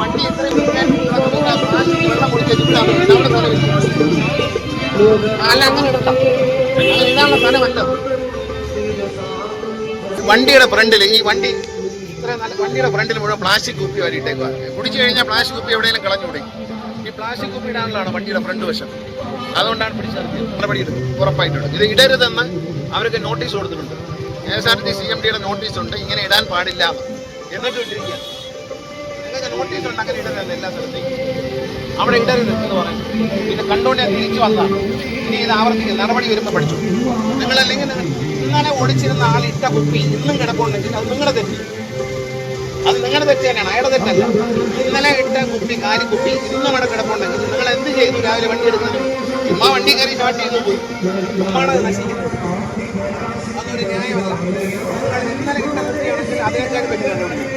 വണ്ടി പ്ലാസ്റ്റിക് വണ്ടിയുടെ ഫ്രണ്ടിൽ ഈ വണ്ടി ഇത്ര നല്ല വണ്ടിയുടെ ഫ്രണ്ടിൽ മുഴുവൻ പ്ലാസ്റ്റിക് കുപ്പി വരിയിട്ടേക്കുക കുടിച്ചു കഴിഞ്ഞാൽ പ്ലാസ്റ്റിക് കുപ്പി എവിടെയെങ്കിലും കളഞ്ഞുകൂടി ഈ പ്ലാസ്റ്റിക് കുപ്പി ഇടാനുള്ളതാണ് വണ്ടിയുടെ ഫ്രണ്ട് വശം. അതുകൊണ്ടാണ് പിടിച്ചത്. നടപടി ഉറപ്പായിട്ടുണ്ട് ഇത് ഇടരുതെന്ന് അവർക്ക് നോട്ടീസ് കൊടുത്തിട്ടുണ്ട്. K S R T C M ഡിയുടെ നോട്ടീസ് ഉണ്ട്. ഇങ്ങനെ ഇടാൻ പാടില്ല എന്നൊക്കെ എന്നിട്ട് ഇട്ടിരിക്കുക അവിടെ ഇടരുത് എന്ന് പറയും. ഇത് കണ്ടുകൊണ്ട് തിരിച്ചു വന്നതാണ്. ഇനി ഇത് ആവർത്തിക്കും നടപടി വരുമ്പോൾ പഠിച്ചു. നിങ്ങളല്ലെങ്കിൽ ഇന്നലെ ഓടിച്ചിരുന്ന ആൾ ഇട്ട കുപ്പി ഇന്നും കിടപ്പുണ്ടെങ്കിൽ അത് നിങ്ങളുടെ തെറ്റി. അത് നിങ്ങളുടെ തെറ്റ് തന്നെയാണ് അയാളുടെ തെറ്റല്ല. ഇന്നലെ ഇട്ട കുപ്പി കാരി കുപ്പി ഇന്നും അവിടെ കിടപ്പുണ്ടെങ്കിൽ നിങ്ങൾ എന്ത് ചെയ്തു? രാവിലെ വണ്ടി എടുക്കുന്നത് ചുമ്മാ വണ്ടി കയറി സ്റ്റാർട്ട് ചെയ്തു പോയി. ചുമ്മാണ് അത് നശിക്കുന്നത് അതൊരു ന്യായമല്ല. നിങ്ങൾ ഇന്നലെ ഇട്ട കുപ്പിയാണെങ്കിൽ അതേക്കാൻ പറ്റുന്നുണ്ട്